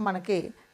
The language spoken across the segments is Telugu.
మనకి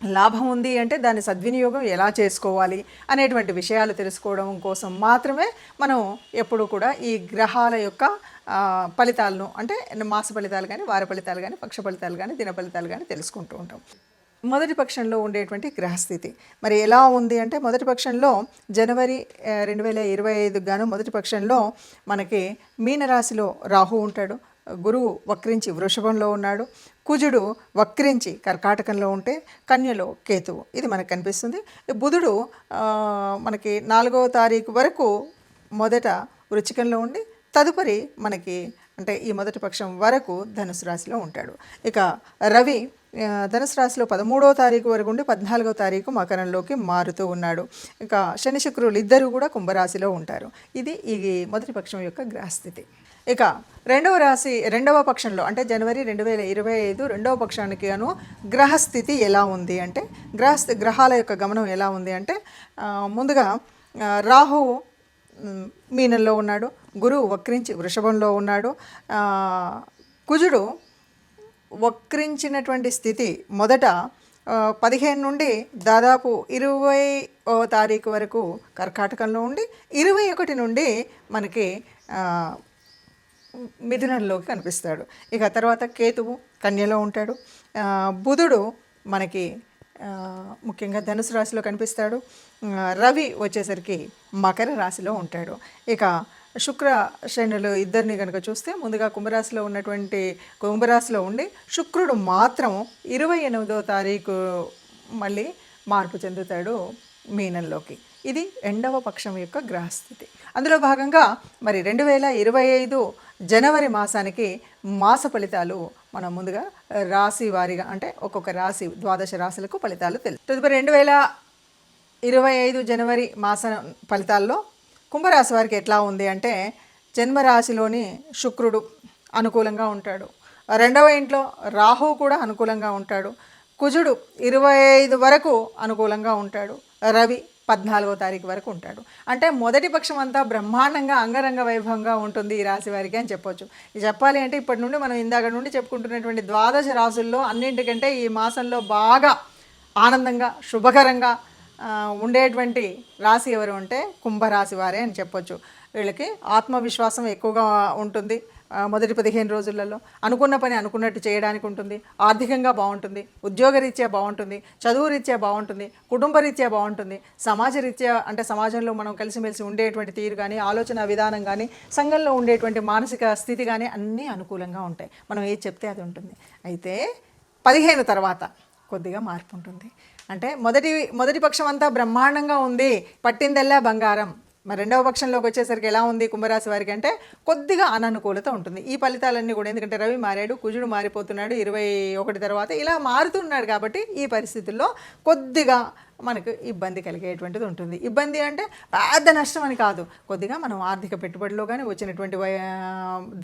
లాభం ఉంది అంటే దాని సద్వినియోగం ఎలా చేసుకోవాలి అనేటువంటి విషయాలు తెలుసుకోవడం కోసం మాత్రమే మనం ఎప్పుడు కూడా ఈ గ్రహాల యొక్క ఫలితాలను అంటే మాస ఫలితాలు కానీ వార ఫలితాలు కానీ పక్ష ఫలితాలు కానీ దిన ఫలితాలు కానీ తెలుసుకుంటూ ఉంటాం. మొదటి పక్షంలో ఉండేటువంటి గ్రహస్థితి. మరి ఎలా ఉంది అంటే మొదటి పక్షంలో జనవరి రెండు వేల ఇరవై ఐదు గాను మొదటి పక్షంలో మనకి మీనరాశిలో రాహు ఉంటాడు. గురువు వక్రించి వృషభంలో ఉన్నాడు. కుజుడు వక్రించి కర్కాటకంలో ఉంటే కన్యలో కేతువు. ఇది మనకు కనిపిస్తుంది. బుధుడు మనకి నాలుగవ తారీఖు వరకు మొదట వృచ్చికంలో ఉండి తదుపరి మనకి అంటే ఈ మొదటి పక్షం వరకు ధనుసు రాశిలో ఉంటాడు. ఇక రవి ధనుసు రాశిలో పదమూడవ తారీఖు వరకు ఉండి పద్నాలుగవ తారీఖు మకరంలోకి మారుతూ ఉన్నాడు. ఇక శని శుక్రులు ఇద్దరు కూడా కుంభరాశిలో ఉంటారు. ఇది ఈ మొదటి పక్షం యొక్క గ్రహస్థితి. ఇక రెండవ రాశి రెండవ పక్షంలో అంటే జనవరి రెండు వేల ఇరవై ఐదు రెండవ పక్షానికి అను గ్రహస్థితి ఎలా ఉంది అంటే గ్రహ గ్రహాల యొక్క గమనం ఎలా ఉంది అంటే ముందుగా రాహు రాహువు మీనంలో ఉన్నాడు. గురువు వక్రించి వృషభంలో ఉన్నాడు. కుజుడు వక్రించినటువంటి స్థితి మొదట పదిహేను నుండి దాదాపు ఇరవై ఓ తారీఖు వరకు కర్కాటకంలో ఉండి ఇరవై ఒకటి నుండి మనకి మిథునంలోకి కనిపిస్తాడు. ఇక తర్వాత కేతువు కన్యలో ఉంటాడు. బుధుడు మనకి ముఖ్యంగా ధనుసు రాశిలో కనిపిస్తాడు. రవి వచ్చేసరికి మకర రాశిలో ఉంటాడు. ఇక శుక్ర శనులు ఇద్దరిని కనుక చూస్తే ముందుగా కుంభరాశిలో ఉన్నటువంటి కుంభరాశిలో ఉండి శుక్రుడు మాత్రం ఇరవై ఎనిమిదో తారీఖు మళ్ళీ మార్పు చెందుతాడు మీనంలోకి. ఇది రెండవ పక్షం యొక్క గ్రహస్థితి. అందులో భాగంగా మరి రెండు వేల ఇరవై ఐదు జనవరి మాసానికి మాస ఫలితాలు మనం ముందుగా రాశి వారీగా అంటే ఒక్కొక్క రాశి ద్వాదశ రాశులకు ఫలితాలు తెలుసు. తదుపరి రెండు వేల ఇరవై ఐదు జనవరి మాస ఫలితాల్లో కుంభరాశి వారికి ఎట్లా ఉంది అంటే జన్మరాశిలోని శుక్రుడు అనుకూలంగా ఉంటాడు. రెండవ ఇంట్లో రాహు కూడా అనుకూలంగా ఉంటాడు. కుజుడు ఇరవై ఐదు వరకు అనుకూలంగా ఉంటాడు. రవి పద్నాలుగో తారీఖు వరకు ఉంటాడు. అంటే మొదటి పక్షం అంతా బ్రహ్మాండంగా అంగరంగ వైభవంగా ఉంటుంది ఈ రాశి వారికి అని చెప్పొచ్చు. ఇది చెప్పాలి అంటే ఇప్పటి నుండి మనం ఇందాక నుండి చెప్పుకుంటున్నటువంటి ద్వాదశ రాశుల్లో అన్నింటికంటే ఈ మాసంలో బాగా ఆనందంగా శుభకరంగా ఉండేటువంటి రాశి ఎవరు అంటే కుంభరాశి వారే అని చెప్పొచ్చు. వీళ్ళకి ఆత్మవిశ్వాసం ఎక్కువగా ఉంటుంది. మొదటి పదిహేను రోజులలో అనుకున్న పని అనుకున్నట్టు చేయడానికి ఉంటుంది. ఆర్థికంగా బాగుంటుంది. ఉద్యోగరీత్యా బాగుంటుంది. చదువు రీత్యా బాగుంటుంది. కుటుంబ రీత్యా బాగుంటుంది. సమాజ రీత్యా అంటే సమాజంలో మనం కలిసిమెలిసి ఉండేటువంటి తీరు కానీ ఆలోచన విధానం కానీ సంఘంలో ఉండేటువంటి మానసిక స్థితి కానీ అన్నీ అనుకూలంగా ఉంటాయి. మనం ఏది చెప్తే అది ఉంటుంది. అయితే పదిహేను తర్వాత కొద్దిగా మార్పు ఉంటుంది. అంటే మొదటి మొదటి పక్షం అంతా బ్రహ్మాండంగా ఉంది. పట్టిందల్లా బంగారం. మరి రెండవ పక్షంలోకి వచ్చేసరికి ఎలా ఉంది కుంభరాశి వారికి అంటే కొద్దిగా అననుకూలత ఉంటుంది. ఈ ఫలితాలన్నీ కూడా ఎందుకంటే రవి మారాడు కుజుడు మారిపోతున్నాడు ఇరవై ఒకటి తర్వాత ఇలా మారుతున్నాడు కాబట్టి ఈ పరిస్థితుల్లో కొద్దిగా మనకు ఇబ్బంది కలిగేటువంటిది ఉంటుంది. ఇబ్బంది అంటే పెద్ద నష్టం అని కాదు. కొద్దిగా మనం ఆర్థిక పెట్టుబడిలో కానీ వచ్చినటువంటి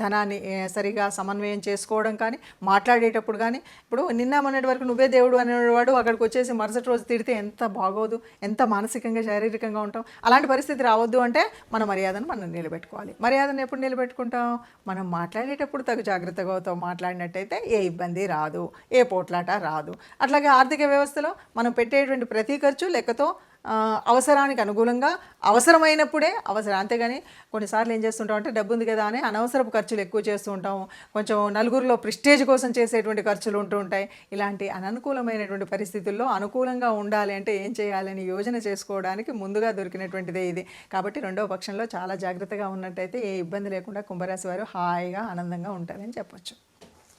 ధనాన్ని సరిగా సమన్వయం చేసుకోవడం కానీ మాట్లాడేటప్పుడు కానీ ఇప్పుడు నిన్న మొన్నటి వరకు నువ్వే దేవుడు అనేవాడు అక్కడికి వచ్చేసి మరుసటి రోజు తిడితే ఎంత బాగోదు ఎంత మానసికంగా శారీరకంగా ఉంటాం? అలాంటి పరిస్థితి రావద్దు అంటే మన మర్యాదను మనం నిలబెట్టుకోవాలి. మర్యాదను ఎప్పుడు నిలబెట్టుకుంటాం? మనం మాట్లాడేటప్పుడు తగు జాగ్రత్తగా అవుతాం మాట్లాడినట్టయితే ఏ ఇబ్బంది రాదు ఏ పోట్లాట రాదు. అట్లాగే ఆర్థిక వ్యవస్థలో మనం పెట్టేటువంటి ప్రతీక ఖర్చు లెక్కతో అవసరానికి అనుగుణంగా అవసరమైనప్పుడే అవసరం. అంతేగాని కొన్నిసార్లు ఏం చేస్తుంటాం అంటే డబ్బు ఉంది కదా అని అనవసరపు ఖర్చులు ఎక్కువ చేస్తూ ఉంటాము కొంచెం నలుగురిలో ప్రిస్టేజ్ కోసం చేసేటువంటి ఖర్చులు ఉంటూ ఉంటాయి. ఇలాంటి అననుకూలమైనటువంటి పరిస్థితుల్లో అనుకూలంగా ఉండాలి అంటే ఏం చేయాలని యోజన చేసుకోవడానికి ముందుగా దొరికినటువంటిదే ఇది. కాబట్టి రెండవ పక్షంలో చాలా జాగ్రత్తగా ఉన్నట్టయితే ఏ ఇబ్బంది లేకుండా కుంభరాశి వారు హాయిగా ఆనందంగా ఉంటారని చెప్పొచ్చు.